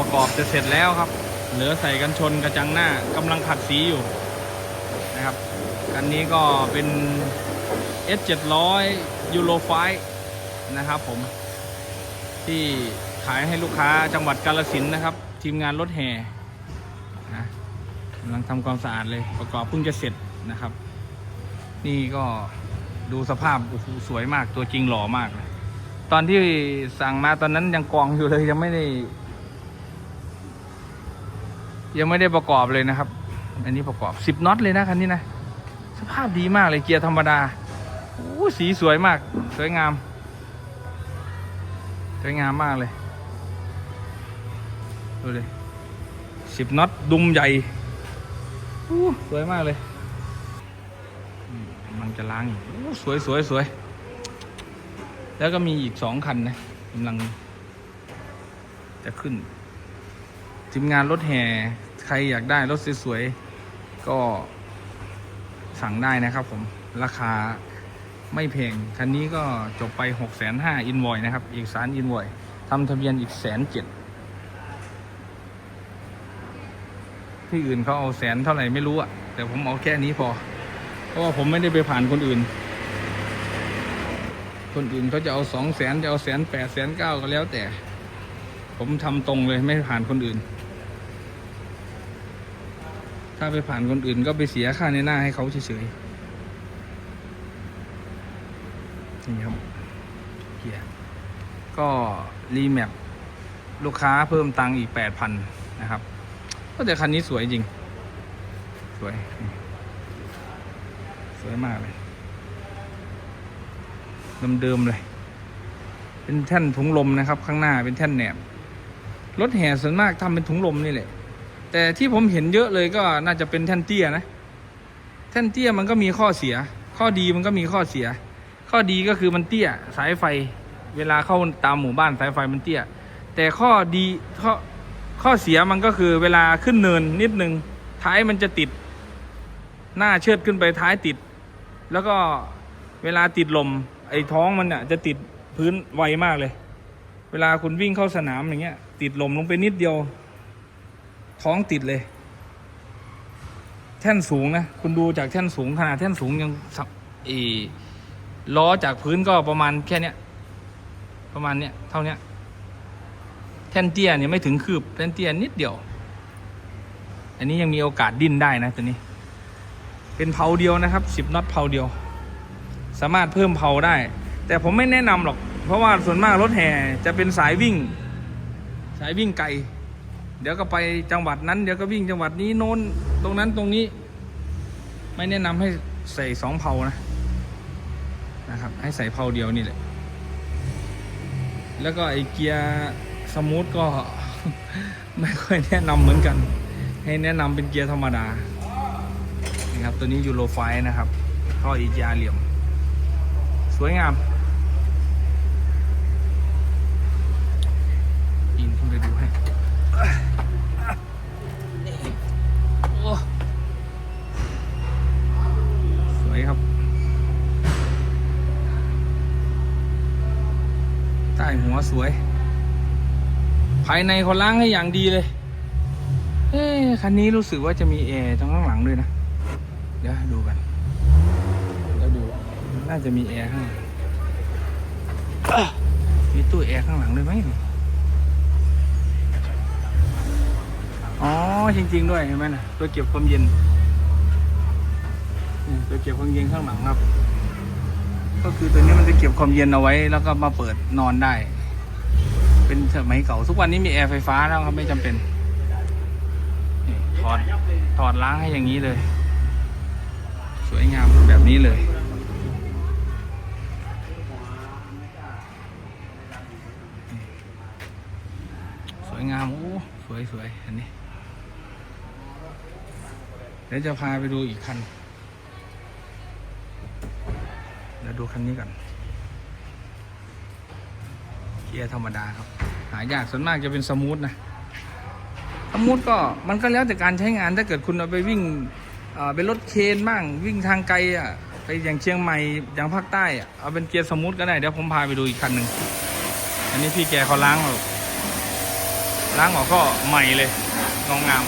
ประกอบจะเสร็จแล้วครับ เหลือใส่กันชนกระจังหน้ากำลังขัดสีอยู่นะครับคันนี้ก็เป็น S 7 0 0 Euro 5นะครับผม ที่ขายให้ลูกค้าจังหวัดกาลสินนะครับ ทีมงานรถแห่นะกำลังทำความสะอาดเลยประกอบเพิ่งจะเสร็จนะครับ นี่ก็ดูสภาพโอ้โหสวยมากตัวจริงหล่อมากเลยตอนที่สั่งมาตอนนั้นยังกองอยู่เลยยังไม่ได้ ยังไม่ได้ประกอบเลยนะครับ อันนี้ประกอบสิบน็อตเลยนะคันนี้นะ สภาพดีมากเลยเกียร์ธรรมดาโอ้สีสวยมาก สวยงาม สวยงามมากเลย ดูเลยสิบน็อตดุมใหญ่อู้สวยมากเลยมันจะล้างอยู่อู้สวยสวยสวย แล้วก็มีอีกสองคันนะกำลังจะขึ้น ทีมงานรถแห่ใครอยากได้รถสวยๆก็สั่งได้นะครับผมราคาไม่แพงคันนี้ก็จบไป6กแสนห้าอินวอยนะครับอีกสารอินวอยทำทะเบียนอีกแสนเจ็ดที่อื่นเขาเอาแสนเท่าไหร่ไม่รู้อะแต่ผมเอาแค่นี้พอ เพราะว่าผมไม่ได้ไปผ่านคนอื่น คนอื่นเขาจะเอาสองแสนจะเอาแสนแปดแสนเก้าก็แล้วแต่ ผมทำตรงเลยไม่ผ่านคนอื่น ถ้าไปผ่านคนอื่นก็ไปเสียค่าในหน้าให้เขาเฉยๆ นี่ครับเกียร์ก็รีแมปลูกค้าเพิ่มตังค์อีกแปดพันนะครับ ก็แต่คันนี้สวยจริง สวย สวยมากเลยเดิมๆเลย เป็นแท่นถุงลมนะครับ ข้างหน้าเป็นแท่นแหนบรถแห่ส่วนมากทำเป็นถุงลมนี่แหละ แต่ที่ผมเห็นเยอะเลยก็น่าจะเป็นแท่นเตี้ยนะ แท่นเตี้ยมันก็มีข้อเสีย ข้อดีมันก็มีข้อเสีย ข้อดีก็คือมันเตี้ยสายไฟ เวลาเข้าตามหมู่บ้านสายไฟมันเตี้ย แต่ข้อดีข้อข้อเสียมันก็คือเวลาขึ้นเนินนิดนึงท้ายมันจะติด หน้าเชิดขึ้นไปท้ายติด แล้วก็เวลาติดลม ไอ้ท้องมันเนี่ยจะติดพื้นไวมากเลย เวลาคุณวิ่งเข้าสนามอย่างเงี้ย ติดลมลงไปนิดเดียว ท้องติดเลย แท่นสูงนะ คุณดูจากแท่นสูงขนาดแท่นสูงยังสับอีล้อจากพื้นก็ประมาณแค่เนี้ย ประมาณเนี้ยเท่าเนี้ย แท่นเตี้ยเนี่ยไม่ถึงคืบแท่นเตี้ยนิดเดียว อันนี้ยังมีโอกาสดิ้นได้นะตัวนี้ เป็นเพาเดียวนะครับสิบน็อตเพาเดียว สามารถเพิ่มเพาได้ แต่ผมไม่แนะนำหรอก เพราะว่าส่วนมากรถแห่จะเป็นสายวิ่ง สายวิ่งไกล เดี๋ยวก็ไปจังหวัดนั้น เดี๋ยวก็วิ่งจังหวัดนี้โน้นตรงนั้นตรงนี้ ไม่แนะนำให้ใส่สองเพานะนะครับ ให้ใส่เพาเดียวนี่แหละ แล้วก็ไอเกียร์สมูทก็ไม่ค่อยแนะนำเหมือนกัน ให้แนะนำเป็นเกียร์ธรรมดานี่ครับตัวนี้ยูโรไฟนะครับท่ออีจาเหลี่ยม สวยงาม สวย ภายในเขาล้างให้อย่างดีเลย เอ๊คันนี้รู้สึกว่าจะมีแอร์ทั้งข้างหลังด้วยนะ เดี๋ยวดูกันเดี๋ยวดูน่าจะมีแอร์ข้างหลังมีตู้แอร์ข้างหลังด้วยไหมอ๋อจริง ๆ ด้วยเห็นไหมนะตัวเก็บความเย็นตัวเก็บความเย็นข้างหลังครับ ก็คือตัวนี้มันจะเก็บความเย็นเอาไว้ แล้วก็มาเปิดนอนได้ เป็นสมัยเก่าทุกวันนี้มีแอร์ไฟฟ้าแล้วครับไม่จำเป็นถอดถอดล้างให้อย่างนี้เลย สวยงามแบบนี้เลยสวยงามโอ้สวยสวยอันนี้เดี๋ยวจะพาไปดูอีกคันเดี๋ยวดูคันนี้ก่อน เกียร์ธรรมดาครับ หายากส่วนมากจะเป็นสมูทนะสมูทก็มันก็แล้วแต่การใช้งานถ้าเกิดคุณเอาไปวิ่งเป็นรถเคนบ้างวิ่งทางไกลอะไปอย่างเชียงใหม่อย่างภาคใต้อะเอาเป็นเกียร์สมูทก็ได้เดี๋ยวผมพาไปดูอีกคันหนึ่งอันนี้พี่แกเขาล้างหรอกล้างออกก็ใหม่เลยงองงาม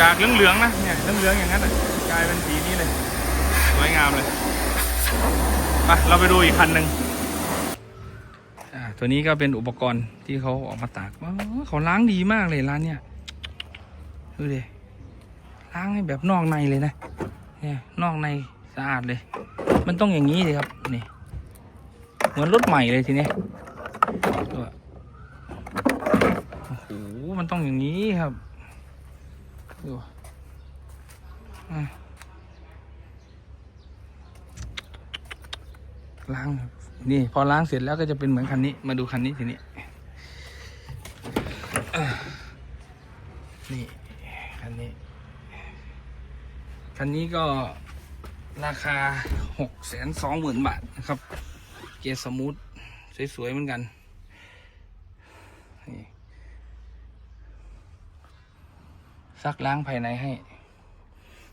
จากเหลืองๆนะเนี่ยเหลืองๆอย่างนั้นกลายเป็นสีนี้เลยสวยงามเลย ไปเราไปดูอีกคันหนึ่งอ่าตัวนี้ก็เป็นอุปกรณ์ที่เขาออกมาตากว้าเขาล้างดีมากเลยร้านเนี่ยดูดิล้างให้แบบนอกในเลยนะเนี่ยนอกในสะอาดเลย มันต้องอย่างนี้เลยครับนี่เหมือนรถใหม่เลยทีเนี้ยโอ้โหมันต้องอย่างนี้ครับดูอะ ล้างนี่พอล้างเสร็จแล้วก็จะเป็นเหมือนคันนี้ มาดูคันนี้ทีนี้อ่นี่คันนี้ คันนี้ก็ราคาหกแสนสองหมื่นบาทนะครับ เกียร์สมูทสวยๆเหมือนกันนี่ซักล้างภายในให้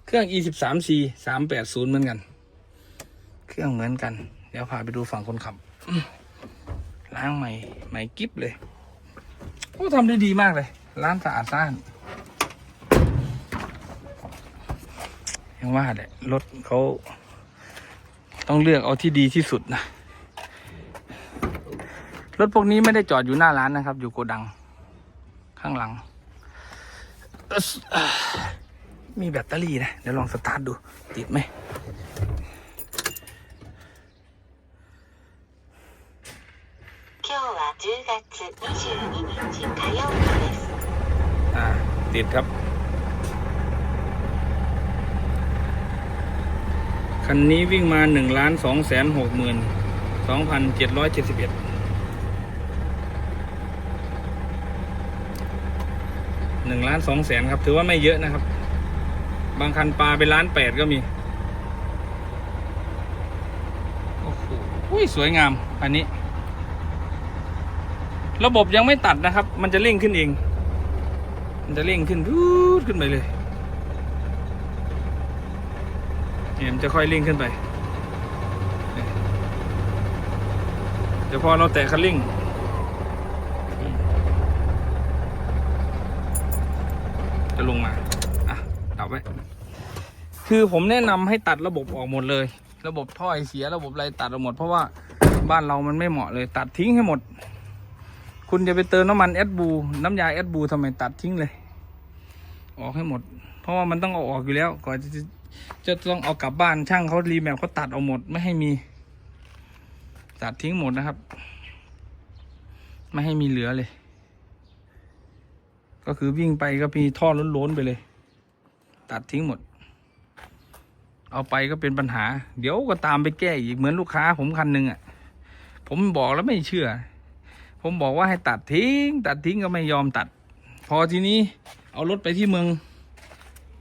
เครื่อง e 1 3 c 3 8 0เหมือนกัน เครื่องเหมือนกัน เดี๋ยวพาไปดูฝั่งคนขับ ล้างใหม่ใหม่กิ๊บเลยโอ้ทำได้ดีมากเลย ร้านสะอาดสะอ้านยังว่าแหละรถเขาต้องเลือกเอาที่ดีที่สุดนะรถพวกนี้ไม่ได้จอดอยู่หน้าร้านนะครับ อยู่โกดัง ข้างหลัง มีแบตเตอรี่นะ เดี๋ยวลองสตาร์ทดู ติดไหม 月22日火曜日です อ่า ติดครับ คันนี้วิ่งมาหนึ่งล้านสองแสนหกหมื่นสองพันเจ็ดร้อยเจ็ดสิบเอ็ดหนึ่งล้านสองแสนครับ ถือว่าไม่เยอะนะครับ บางคันปลาไปล้านแปดก็มี โอ้โหอุ้ยสวยงาม อันนี้ ระบบยังไม่ตัดนะครับ มันจะเร่งขึ้นเอง มันจะเร่งขึ้นรูดขึ้นไปเลยเนี่ยมันจะค่อยเร่งขึ้นไปเดี๋ยวพอเราแตะคันเร่งจะลงมาอะดับไว้คือผมแนะนำให้ตัดระบบออกหมดเลย ระบบท่อไอเสียระบบอะไรตัดออกหมด เพราะว่าบ้านเรามันไม่เหมาะเลย ตัดทิ้งให้หมด คุณจะไปเติมน้ำมันแอดบูน้ำยาแอดบูทำไมตัดทิ้งเลย ออกให้หมด เพราะว่ามันต้องเอาออกอยู่แล้ว ก่อนจะจะต้องเอากลับบ้านช่างเขารีแมปเขาตัดเอาหมดไม่ให้มี ตัดทิ้งหมดนะครับ ไม่ให้มีเหลือเลย ก็คือวิ่งไปก็มีท่อล้นๆไปเลย ตัดทิ้งหมด เอาไปก็เป็นปัญหา เดี๋ยวก็ตามไปแก้อีกเหมือนลูกค้าผมคันหนึ่งอะ ผมบอกแล้วไม่เชื่อ ผมบอกว่าให้ตัดทิ้ง ตัดทิ้งก็ไม่ยอมตัด พอทีนี้เอารถไปที่เมือง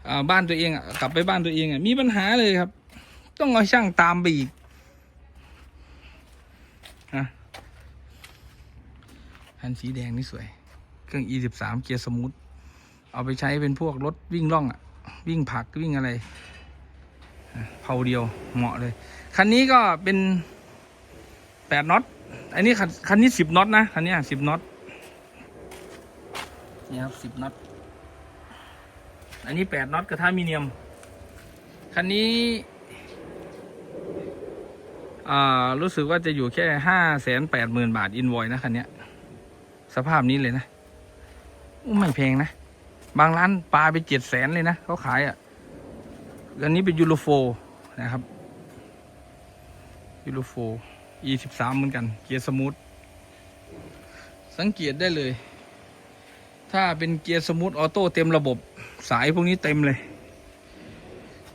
อบ้านตัวเองกลับไปบ้านตัวเองมีปัญหาเลยครับ ต้องเอาช่างตามไปอีกนะคันสีแดงนี่สวย เครื่อง e 1 3 เกียร์สมูทเอาไปใช้เป็นพวกรถวิ่งล่องอะวิ่งผักวิ่งอะไรเผาเดียวเหมาะเลย คันนี้ก็เป็นแปดน็อต อันนี้คันคันนี้สิบน็อตนะคันนี้สิบน็อตนี่ครับสิบน็อตอันนี้แปดน็อตกระทะมีเนียม คันนี้ อ่า รู้สึกว่าจะอยู่แค่ห้าแสนแปดหมื่นบาทอินวอยนะคันเนี้ยสภาพนี้เลยนะอู้ไม่แพงนะ บางร้านปลาไปเจ็ดแสนเลยนะเขาขายอะอันนี้เป็นยูโรโฟนะครับยูโรโฟ e สิบสามเหมือนกัน เกียร์สมูท สังเกตได้เลย ถ้าเป็นเกียร์สมูทออโต้เต็มระบบสายพวกนี้เต็มเลย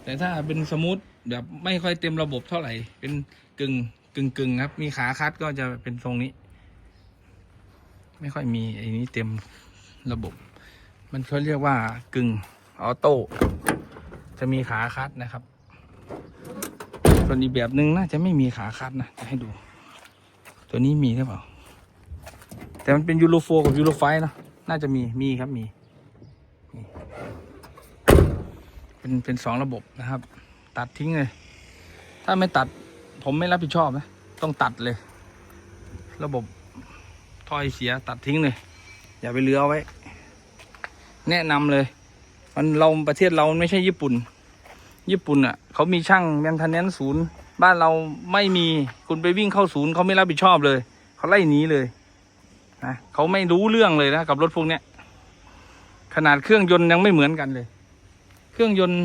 แต่ถ้าเป็นสมูทแบบไม่ค่อยเต็มระบบเท่าไหร่ เป็นกึ่งกึ่งกึ่งครับ มีขาคัดก็จะเป็นทรงนี้ ไม่ค่อยมีไอ้นี้เต็มระบบ มันเขาเรียกว่ากึ่งออโต้ จะมีขาคัดนะครับ ส่วนอีกแบบหนึ่งน่าจะไม่มีขาคัดนะจะให้ดู ตัวนี้มีหรือเปล่า แต่มันเป็นยูโรโฟกับยูโรไฟเนอะน่าจะมีมีครับมี เป็นเป็นสองระบบนะครับ ตัดทิ้งเลย ถ้าไม่ตัดผมไม่รับผิดชอบนะ ต้องตัดเลย ระบบถ้อยเสียตัดทิ้งเลย อย่าไปเลือเอาไว้ แนะนำเลย มันเราประเทศเราไม่ใช่ญี่ปุ่น ญี่ปุ่นอะเขามีช่างแมนเทนแนนศูนย์บ้านเราไม่มีคุณไปวิ่งเข้าศูนย์เขาไม่รับผิดชอบเลย เขาไล่หนีเลยนะเขาไม่รู้เรื่องเลยนะกับรถพวกเนี้ยขนาดเครื่องยนต์ยังไม่เหมือนกันเลย เครื่องยนต์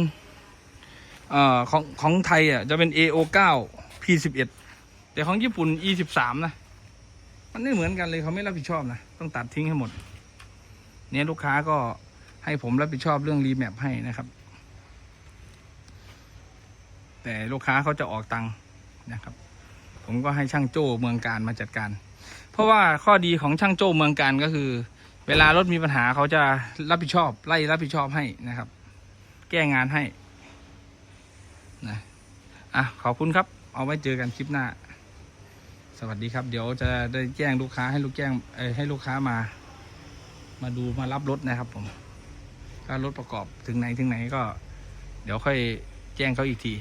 อของของไทยอะจะเป็น AO9 P11 แต่ของญี่ปุ่น E13 นะมันไม่เหมือนกันเลยเขาไม่รับผิดชอบนะต้องตัดทิ้งให้หมด เนี่ยลูกค้าก็ให้ผมรับผิดชอบเรื่องรีแมปให้นะครับ แต่ลูกค้าเขาจะออกตังค์นะครับ ผมก็ให้ช่างโจ้เมืองการมาจัดการ เพราะว่าข้อดีของช่างโจ้เมืองการก็คือ เวลารถมีปัญหาเขาจะรับผิดชอบ ไล่รับผิดชอบให้นะครับ แก้งานให้นะอะขอบคุณครับ เอาไว้เจอกันคลิปหน้า สวัสดีครับ เดี๋ยวจะได้แจ้งลูกค้าให้ลูกแจ้งเออให้ลูกค้ามา มาดูมารับรถนะครับผมถ้ารถประกอบถึงไหนถึงไหนก็ เดี๋ยวค่อยแจ้งเขาอีกที